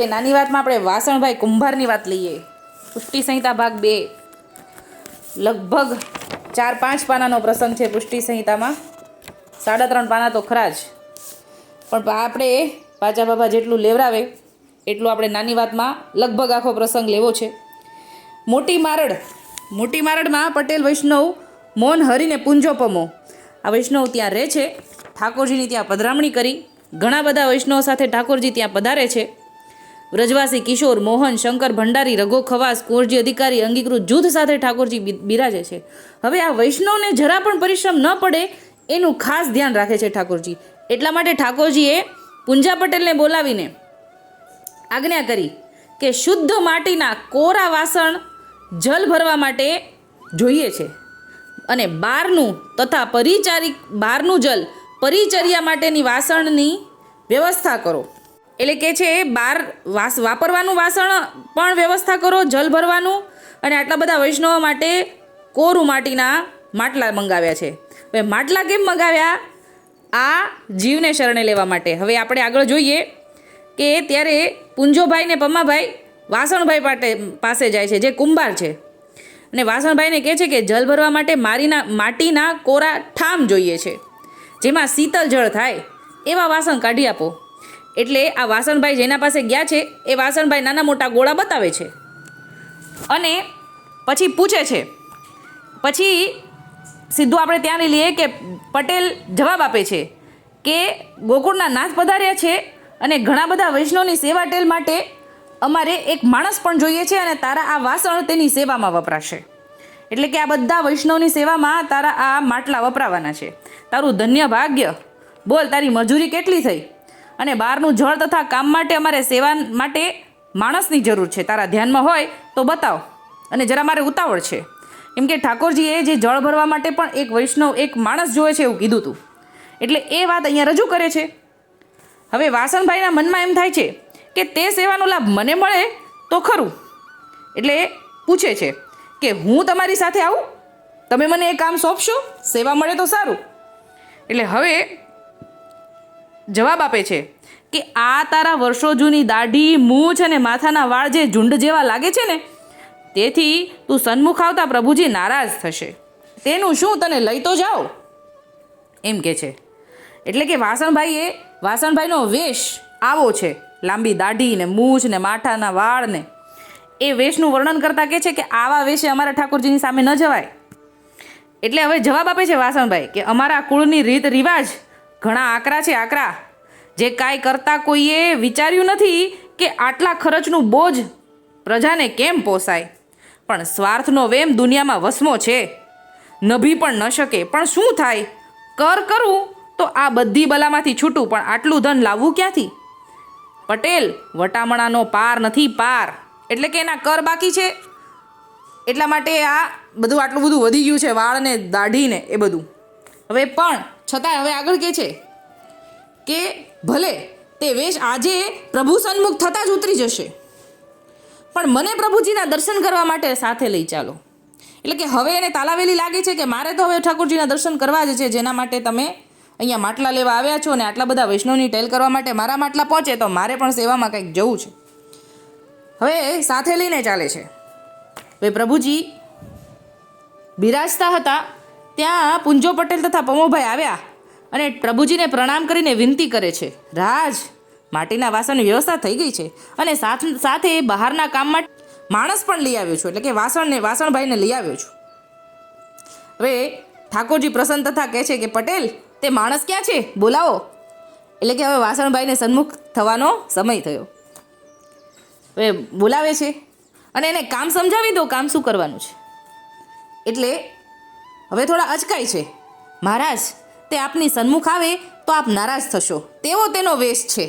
એ નાની વાતમાં આપણે વાસણભાઈ કુંભારની વાત લઈએ. પુષ્ટિ સંહિતા ભાગ બે. લગભગ ચાર પાંચ પાનાનો પ્રસંગ છે પુષ્ટિ સંહિતામાં. સાડા ત્રણ પાના તો ખરા જ. પણ આપણે પાચા બાબા જેટલું લેવરાવે, એટલું આપણે નાની વાતમાં લગભગ આખો પ્રસંગ લેવો છે. મોટી મારડ મોટી મારડમાં પટેલ વૈષ્ણવ મૌન હરીને પૂંજોપમો આ વૈષ્ણવ ત્યાં રહે છે. ઠાકોરજીની ત્યાં પધરામણી કરી. ઘણા બધા વૈષ્ણવ સાથે ઠાકોરજી ત્યાં પધારે છે. વ્રજવાસી કિશોર, મોહન, શંકર, ભંડારી, રઘો, ખવાસ, કોરજી અધિકારી, અંગીકૃત જૂથ સાથે ઠાકોરજી બિરાજે છે. હવે આ વૈષ્ણવને જરા પણ પરિશ્રમ ન પડે એનું ખાસ ધ્યાન રાખે છે ઠાકોરજી. એટલા માટે ઠાકોરજીએ પુંજા પટેલને બોલાવીને આજ્ઞા કરી કે શુદ્ધ માટીના કોરા વાસણ જલ ભરવા માટે જોઈએ છે અને બારનું તથા પરિચારિક, બારનું જલ પરિચર્યા માટેની વાસણની વ્યવસ્થા કરો. એટલે કે છે બહાર વાસ, વાપરવાનું વાસણ પણ વ્યવસ્થા કરો, જલ ભરવાનું અને આટલા બધા વૈષ્ણવો માટે કોરું માટીના માટલા મંગાવ્યા છે. હવે માટલા કેમ મંગાવ્યા? આ જીવને શરણે લેવા માટે. હવે આપણે આગળ જોઈએ કે ત્યારે પુંજોભાઈ ને પમ્માભાઈ વાસણભાઈ પાટે, પાસે જાય છે, જે કુંભાર છે. અને વાસણભાઈને કહે છે કે જલ ભરવા માટે મારીના, માટીના કોરા ઠામ જોઈએ છે. જેમાં શીતલ જળ થાય, એવા વાસણ કાઢી આપો. એટલે આ વાસણભાઈ જેના પાસે ગયા છે, એ વાસણભાઈ નાના મોટા ગોળા બતાવે છે. અને પછી પૂછે છે, પછી સીધું આપણે ત્યાં લઈ લઈએ કે પટેલ જવાબ આપે છે કે ગોકુળના નાથ પધાર્યા છે અને ઘણા બધા વૈષ્ણવની સેવા ટેલ માટે અમારે એક માણસ પણ જોઈએ છે અને તારા આ વાસણ તેની સેવામાં વપરાશે. એટલે કે આ બધા વૈષ્ણવની સેવામાં તારા આ માટલા વપરાવાના છે. તારું ધન્ય ભાગ્ય. બોલ, તારી મજૂરી કેટલી થઈ? અને બહારનું જળ તથા કામ માટે અમારે સેવા માટે માણસની જરૂર છે. તારા ધ્યાનમાં હોય તો બતાવ. અને જરા મારે ઉતાવળ છે. કેમ કે ઠાકોરજીએ જે જળ ભરવા માટે પણ એક વૈષ્ણવ, એક માણસ જોવે છે એવું કીધું હતું એટલે એ વાત અહીંયા રજૂ કરે છે. હવે વાસણભાઈના મનમાં એમ થાય છે કે તે સેવાનો લાભ મને મળે તો ખરું. એટલે પૂછે છે કે હું તમારી સાથે આવું? તમે મને એ કામ સોંપશો? સેવા મળે તો સારું. એટલે હવે જવાબ આપે છે કે આ તારા વર્ષો જૂની દાઢી, મૂછ અને માથાના વાળ જે ઝુંડ જેવા લાગે છે ને, તેથી તું સન્મુખ આવતા પ્રભુજી નારાજ થશે. તેનું શું તને લઈ તો જાઓ? એમ કે છે. એટલે કે વાસણભાઈએ, વાસણભાઈનો વેશ આવો છે, લાંબી દાઢી ને મૂછ ને માથાના વાળ ને. એ વેશનું વર્ણન કરતા કહે છે કે આવા વેશે અમારા ઠાકોરજીની સામે ન જવાય. એટલે હવે જવાબ આપે છે વાસણભાઈ કે અમારા કુળની રીત રિવાજ ઘણા આકરા છે આકરા. જે કાંઈ કરતા કોઈએ વિચાર્યું નથી કે આટલા ખર્ચનું બોજ પ્રજાને કેમ પોસાય. પણ સ્વાર્થનો વેમ દુનિયામાં વસમો છે. નભી પણ ન શકે. પણ શું થાય? કર કરું તો આ બધી બલામાંથી છૂટું, પણ આટલું ધન લાવવું ક્યાંથી? પટેલ વટામણાનો પાર નથી પાર. એટલે કે એના કર બાકી છે. એટલા માટે આ બધું આટલું બધું વધી ગયું છે, વાળને દાઢીને એ બધું. હવે પણ છતાંય હવે આગળ કે છે કે ભલે તે વેશ આજે પ્રભુ સન્મુખ થતાં જ ઉતરી જશે. પણ મને પ્રભુજીના દર્શન કરવા માટે સાથે લઈ ચાલો. એટલે કે હવે એને તાલાવેલી લાગે છે કે મારે તો હવે ઠાકોરજીના દર્શન કરવા જ છે, જેના માટે તમે અહીંયા માટલા લેવા આવ્યા છો અને આટલા બધા વૈષ્ણવની ટેલ કરવા માટે મારા માટલા પહોંચે તો મારે પણ સેવામાં કંઈક જવું છે. હવે સાથે લઈને ચાલે છે. હવે પ્રભુજી બિરાજતા હતા ત્યાં પુંજો પટેલ તથા પમોભાઈ આવ્યા અને પ્રભુજીને પ્રણામ કરીને વિનંતી કરે છે. રાજ, માટીના વાસણની વ્યવસ્થા થઈ ગઈ છે અને સાથ, સાથે બહારના કામ માટે માણસ પણ લઈ આવ્યો છું, એટલે કે વાસણને, વાસણભાઈને લઈ આવ્યો છું. હવે ઠાકોરજી પ્રસન્ન તથા કહે છે કે, પટેલ, તે માણસ ક્યાં છે? બોલાવો. એટલે કે હવે વાસણભાઈને સન્મુખ થવાનો સમય થયો. હવે બોલાવે છે અને એને કામ સમજાવી દો, કામ શું કરવાનું છે? એટલે હવે થોડા અચકાય છે. મહારાજ, તે આપની સન્મુખ આવે તો આપ નારાજ થશો. તેવો તેનો વેશ છે.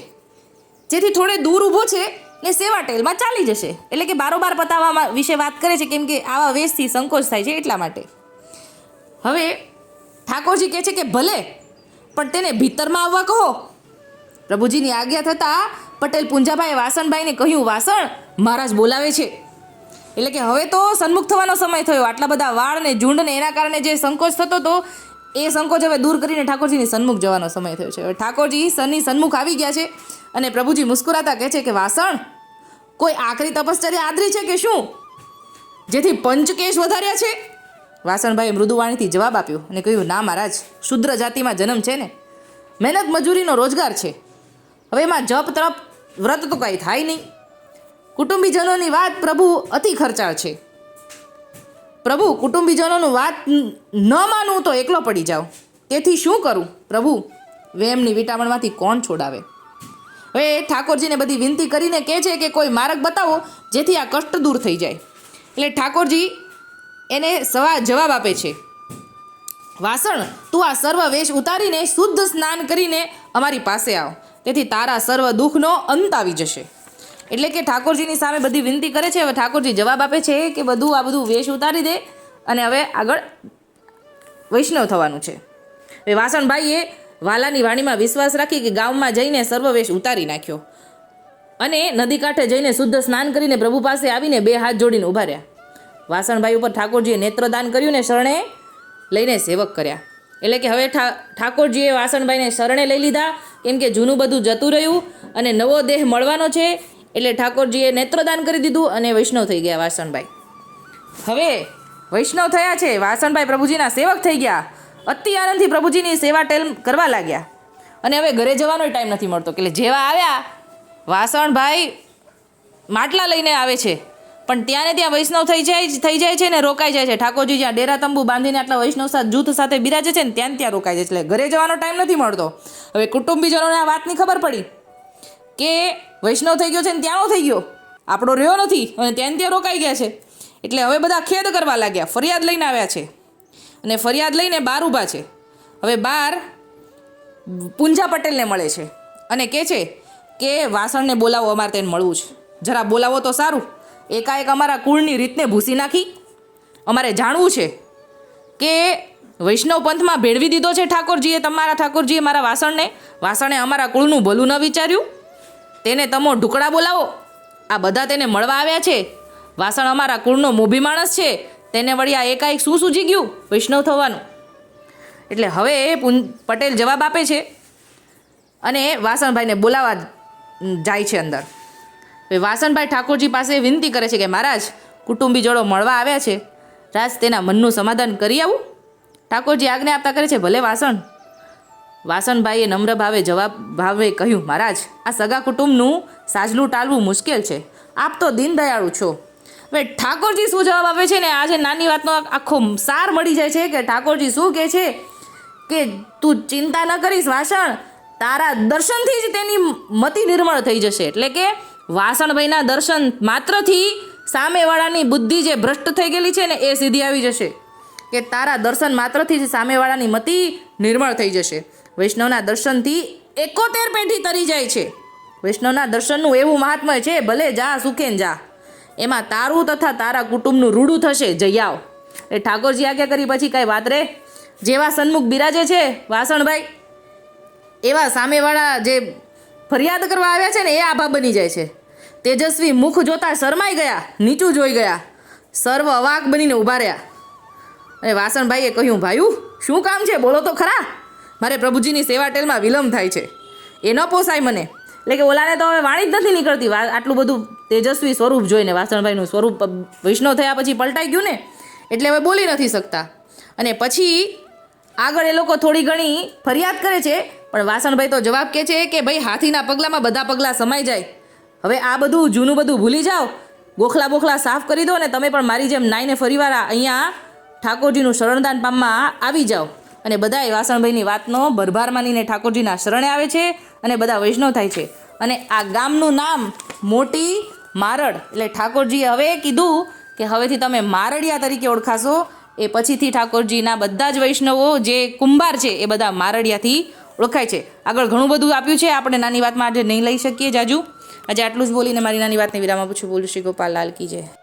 જેથી થોડે દૂર ઊભો છે ને સેવા ટેલમાં ચાલી જશે. એટલે કે બારોબાર પતાવવા વિશે વાત કરે છે કેમ કે આવા વેશથી સંકોચ થાય છે એટલા માટે. હવે ઠાકોરજી કહે છે કે ભલે, પણ તેને ભીતરમાં આવવા કહો. પ્રભુજીની આજ્ઞા થતાં પટેલ પુંજાભાઈ વાસણભાઈને કહ્યું, વાસણ, મહારાજ બોલાવે છે. એટલે કે હવે તો સન્મુખ થવાનો સમય થયો. આટલા બધા વાળ ને ઝુંડ ને એના કારણે જે સંકોચ થતો હતો એ સંકોચ હવે દૂર કરીને ઠાકોરજીની સન્મુખ જવાનો સમય થયો છે. હવે ઠાકોરજી સનની સન્મુખ આવી ગયા છે અને પ્રભુજી મુસ્કુરાતા કહે છે કે વાસણ, કોઈ આખરી તપશ્ચર્યા આદરી છે કે શું? જેથી પંચકેશ વધાર્યા છે. વાસણભાઈએ મૃદુવાણીથી જવાબ આપ્યો અને કહ્યું, ના મહારાજ, શુદ્ર જાતિમાં જન્મ છે ને. મહેનત મજૂરીનો રોજગાર છે. હવે એમાં જપ તપ, વ્રત તો કાંઈ થાય નહીં. કુટુંબીજનોની વાત પ્રભુ અતિ ખર્ચાળ છે. પ્રભુ, કુટુંબીજનોનું વાત ન- માનવું તો એકલો પડી જાઓ તેથી શું કરું? પ્રભુ, વેમની વિટામણમાંથી કોણ છોડાવે? હવે ઠાકોરજીને બધી વિનંતી કરીને કહે છે કે કોઈ માર્ગ બતાવો જેથી આ કષ્ટ દૂર થઈ જાય. એટલે ઠાકોરજી એને સવા જવાબ આપે છે. વાસણ, તું આ સર્વ વેશ ઉતારીને શુદ્ધ સ્નાન કરીને અમારી પાસે આવ. તેથી તારા સર્વ દુઃખનો અંત આવી જશે. એટલે કે ઠાકોરજીની સામે બધી વિનંતી કરે છે. હવે ઠાકોરજી જવાબ આપે છે કે બધું આ બધું વેશ ઉતારી દે અને હવે આગળ વૈષ્ણવ થવાનું છે. હવે વાસણભાઈએ વાલાની વાણીમાં વિશ્વાસ રાખી કે ગામમાં જઈને સર્વ વેશ ઉતારી નાખ્યો. અને નદી કાંઠે જઈને શુદ્ધ સ્નાન કરીને પ્રભુ પાસે આવીને બે હાથ જોડીને ઊભા રહ્યા. વાસણભાઈ ઉપર ઠાકોરજીએ નેત્રદાન કર્યું ને શરણે લઈને સેવક કર્યા. એટલે કે હવે ઠાકોરજીએ વાસણભાઈને શરણે લઈ લીધા. કેમ કે જૂનું બધું જતું રહ્યું અને નવો દેહ મળવાનો છે. એટલે ઠાકોરજીએ નેત્રદાન કરી દીધું અને વૈષ્ણવ થઈ ગયા વાસણભાઈ. હવે વૈષ્ણવ થયા છે, વાસણભાઈ પ્રભુજીના સેવક થઈ ગયા. અતિ આનંદથી પ્રભુજીની સેવા ટેલ કરવા લાગ્યા. અને હવે ઘરે જવાનો ટાઈમ નથી મળતો એટલે જેવા આવ્યા, વાસણભાઈ માટલા લઈને આવે છે. પણ ત્યાં ને ત્યાં વૈષ્ણવ થઈ જાય થઈ જાય છે ને રોકાઈ જાય છે. ઠાકોરજી જ્યાં ડેરા તંબુ બાંધીને આટલા વૈષ્ણવ સાથે જૂથ સાથે બિરાજે છે ને ત્યાં ત્યાં રોકાઈ જાય છે. એટલે ઘરે જવાનો ટાઈમ નથી મળતો. હવે કુટુંબીજનોને આ વાતની ખબર પડી કે વૈષ્ણવ થઈ ગયો છે ને ત્યાંનો થઈ ગયો. આપણો રહ્યો નથી અને ત્યાં ત્યાં રોકાઈ ગયા છે. એટલે હવે બધા ખેદ કરવા લાગ્યા, ફરિયાદ લઈને આવ્યા છે. અને ફરિયાદ લઈને બાર ઊભા છે. હવે બાર પૂંજા પટેલને મળે છે અને કહે છે કે વાસણને બોલાવો, અમારે તેને મળવું છે. જરા બોલાવો તો સારું. એકાએક અમારા કુળની રીતને ભૂસી નાખી. અમારે જાણવું છે કે વૈષ્ણવ પંથમાં ભેળવી દીધો છે ઠાકોરજીએ, તમારા ઠાકોરજીએ મારા વાસણને. વાસણે અમારા કુળનું ભલું ન વિચાર્યું. તેને તમો ઢુકડા બોલાવો. આ બધા તેને મળવા આવ્યા છે. વાસણ અમારા કુળનો મોભી માણસ છે. તેને વળી આ એકાએક શું સૂજી ગયું? વૈષ્ણવ થવાનું. એટલે હવે પટેલ જવાબ આપે છે. અને વાસણભાઈને બોલાવા જાય છે અંદર. વાસણભાઈ ઠાકોરજી પાસે વિનંતી કરે છે કે, મહારાજ, કુટુંબી જોડો મળવા આવ્યા છે. રાજ તેના મનનું સમાધાન કરી આવું. ઠાકોરજી આજ્ઞા આપતા કરે છે, ભલે વાસણ વાસણભાઈએ નમ્ર ભાવે જવાબ ભાવે કહ્યું, મહારાજ, આ સગા કુટુંબનું સાજલું ટાળવું મુશ્કેલ છે. આપ તો દીનદયાળુ છો. હવે ઠાકોરજી શું જવાબ આપે છે ને? આજે નાની વાતનો આખો સાર મળી જાય છે કે ઠાકોરજી શું કહે છે કે, તું ચિંતા ન કરીશ, વાસણ તારા દર્શનથી જ તેની મતિ નિર્મળ થઈ જશે. એટલે કે વાસણભાઈના દર્શન માત્રથી સામેવાળાની બુદ્ધિ જે ભ્રષ્ટ થઈ ગયેલી છે ને, એ સીધી આવી જશે. કે તારા દર્શન માત્રથી જ સામેવાળાની મતિ નિર્મળ થઈ જશે. વૈષ્ણવના દર્શનથી એકોતેર પેઢી તરી જાય છે. વૈષ્ણવના દર્શનનું એવું મહાત્મય છે, ભલે જા સુખેન જા. એમાં તારું તથા તારા કુટુંબનું રૂડું થશે, જઈ એ ઠાકોરજી આજ્ઞા કરી, પછી કાંઈ વાત રે? જેવા સન્મુખ બિરાજે છે, વાસણભાઈ, એવા સામેવાળા જે ફરિયાદ કરવા આવ્યા છે ને, એ આભા બની જાય છે. તેજસ્વી મુખ જોતા શરમાઈ ગયા, નીચું જોઈ ગયા. સર્વ અવાક બનીને ઊભા રહ્યા. અને વાસણભાઈએ કહ્યું ભાઈ શું કામ છે? બોલો તો ખરા. મારે પ્રભુજીની સેવા ટેલમાં વિલંબ થાય છે. એ ન પોસાય મને. એટલે કે ઓલાને તો હવે વાણી જ નથી નીકળતી. આટલું બધું તેજસ્વી સ્વરૂપ જોઈને વાસણભાઈનું સ્વરૂપ વૈષ્ણવ થયા પછી પલટાઈ ગયું ને, એટલે હવે બોલી નથી શકતા. અને પછી આગળ એ લોકો થોડી ઘણી ફરિયાદ કરે છે, પણ વાસણભાઈ તો જવાબ કહે છે કે ભાઈ હાથીના પગલામાં બધા પગલાં સમાઈ જાય. હવે આ બધું જૂનું બધું ભૂલી જાઓ. ગોખલા બોખલા સાફ કરી દો ને તમે પણ મારી જેમ નાઈને ફરીવાર અહીંયા ઠાકોરજીનું શરણદાન પામમાં આવી જાઓ. અને બધાએ વાસણભાઈની વાતનો ભરભાર માનીને ઠાકોરજીના શરણે આવે છે અને બધા વૈષ્ણવ થાય છે. અને આ ગામનું નામ મોટી મારડ. એટલે ઠાકોરજીએ હવે કીધું કે હવેથી તમે મારડિયા તરીકે ઓળખાશો. એ પછીથી ઠાકોરજીના બધા જ વૈષ્ણવો જે કુંભાર છે એ બધા મારડિયાથી ઓળખાય છે. આગળ ઘણું બધું આપ્યું છે. આપણે નાની વાતમાં આજે નહીં લઈ શકીએ જાજુ. આજે આટલું જ બોલીને મારી નાની વાતને વિરામ આપું છું. બોલું શ્રી ગોપાલ લાલ કી જય.